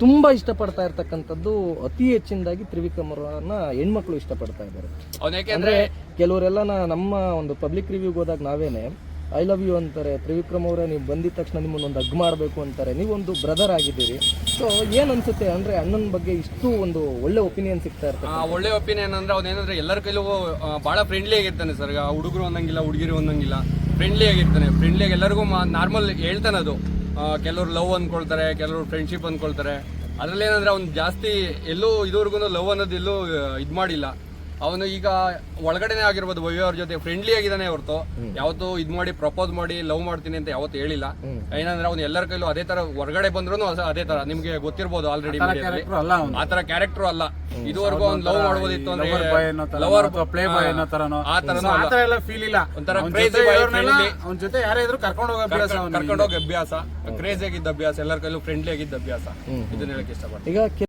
ತುಂಬಾ ಇಷ್ಟಪಡ್ತಾ ಇರ್ತಕ್ಕಂಥದ್ದು ಅತಿ ಹೆಚ್ಚಿನದಾಗಿ ತ್ರಿವಿಕ್ರಮ್ ಅವರನ್ನ ಹೆಣ್ಮಕ್ಳು ಇಷ್ಟಪಡ್ತಾ ಇದ್ದಾರೆ. ಅಂದ್ರೆ ಕೆಲವರೆಲ್ಲ ನಮ್ಮ ಒಂದು ಪಬ್ಲಿಕ್ ರಿವ್ಯೂಗೆ ಹೋದಾಗ ನಾವೇನೆ ಐ ಲವ್ ಯು ಅಂತಾರೆ ತ್ರಿವಿಕ್ರಮ್ ಅವರೇ ನೀವು ಬಂದಿದ ತಕ್ಷಣ ನಿಮ್ಮನ್ನ ಒಂದು ಹಗ್ ಮಾಡಬೇಕು ಅಂತಾರೆ. ನೀವೊಂದು ಬ್ರದರ್ ಆಗಿದ್ದೀರಿ. ಸೊ ಏನ್ ಅನ್ಸುತ್ತೆ ಅಂದ್ರೆ ಅಣ್ಣನ ಬಗ್ಗೆ ಇಷ್ಟು ಒಂದು ಒಳ್ಳೆ ಒಪಿನಿಯನ್ ಸಿಗ್ತಾ ಇರ್ತದೆ. ಆ, ಒಳ್ಳೆ ಒಪಿನಿಯನ್ ಅಂದ್ರೆ ಅವ್ನೇನಂದ್ರೆ ಎಲ್ಲರ ಕೈಲೂ ಭಾಳ ಬಹಳ ಫ್ರೆಂಡ್ಲಿ ಆಗಿರ್ತಾನೆ ಸರ್. ಹುಡುಗರು ಒಂದಂಗಿಲ್ಲ ಹುಡುಗಿರು ಒಂದಂಗಿಲ್ಲ ಫ್ರೆಂಡ್ಲಿ ಆಗಿರ್ತಾನೆ. ಫ್ರೆಂಡ್ಲಿ ಆಗಿ ಎಲ್ಲರಿಗೂ ನಾರ್ಮಲ್ ಹೇಳ್ತಾನೆ ಅದು. ಕೆಲವ್ರು ಲವ್ ಅಂದ್ಕೊಳ್ತಾರೆ ಕೆಲವರು ಫ್ರೆಂಡ್ಶಿಪ್ ಅಂದ್ಕೊಳ್ತಾರೆ ಅದ್ರಲ್ಲಿ ಏನಂದ್ರೆ ಅವ್ನು ಜಾಸ್ತಿ ಎಲ್ಲೂ ಇದುವರೆಗೂ ಲವ್ ಅನ್ನೋದು ಎಲ್ಲೂ ಇದು ಮಾಡಿಲ್ಲ ಅವನು ಈಗ ಒಳಗಡೆನೆ ಆಗಿರ್ಬೋದು ವೈ ಅವ್ರ ಜೊತೆ ಫ್ರೆಂಡ್ಲಿ ಆಗಿದ್ದಾನೆ ಹೊರತು. ಯಾವತ್ತು ಇದ್ ಮಾಡಿ ಪ್ರಪೋಸ್ ಮಾಡಿ ಲವ್ ಮಾಡ್ತೀನಿ ಅಂತ ಯಾವತ್ತು ಹೇಳಿಲ್ಲ. ಏನಂದ್ರೆ ಅವ್ನು ಎಲ್ಲರ ಕೈಲೂ ಅದೇ ತರ ಹೊರಗಡೆ ಬಂದ್ರು ಅದೇ ತರ. ನಿಮ್ಗೆ ಗೊತ್ತಿರ್ಬೋದು ಆಲ್ರೆಡಿ ಅವ್ನು. ಆತರ ಕ್ಯಾರೆಕ್ಟರ್ ಅಲ್ಲ. ಇದುವರೆಗೂ ಅವ್ನು ಲವ್ ಮಾಡ್ಬೋದಿತ್ತು ಅಂದ್ರೆ ಲವರ್ ಅನ್ನೋ ತರನೋ. ಆ ಆ. ತರ ಎಲ್ಲ ಫೀಲ್ ಇಲ್ಲ. ಒಂಥರ ಜೊತೆ. ಅವ್ನ್ ಯಾರೇ ಇದ್ರು ಕರ್ಕೊಂಡು ಹೋಗೋ ಅಭ್ಯಾಸ ಕ್ರೇಜ್ ಕರ್ಕೊಂಡೋಗಿ ಅಭ್ಯಾಸ. ಕ್ರೇಜಿ ಆಗಿದ್ದ ಅಭ್ಯಾಸ. ಎಲ್ಲರ ಕೈಲೂ ಫ್ರೆಂಡ್ಲಿ ಆಗಿದ್ದ ಅಭ್ಯಾಸ. ಇದನ್ನ ಹೇಳಕ್ ಇಷ್ಟಪಡ್ತೀನಿ.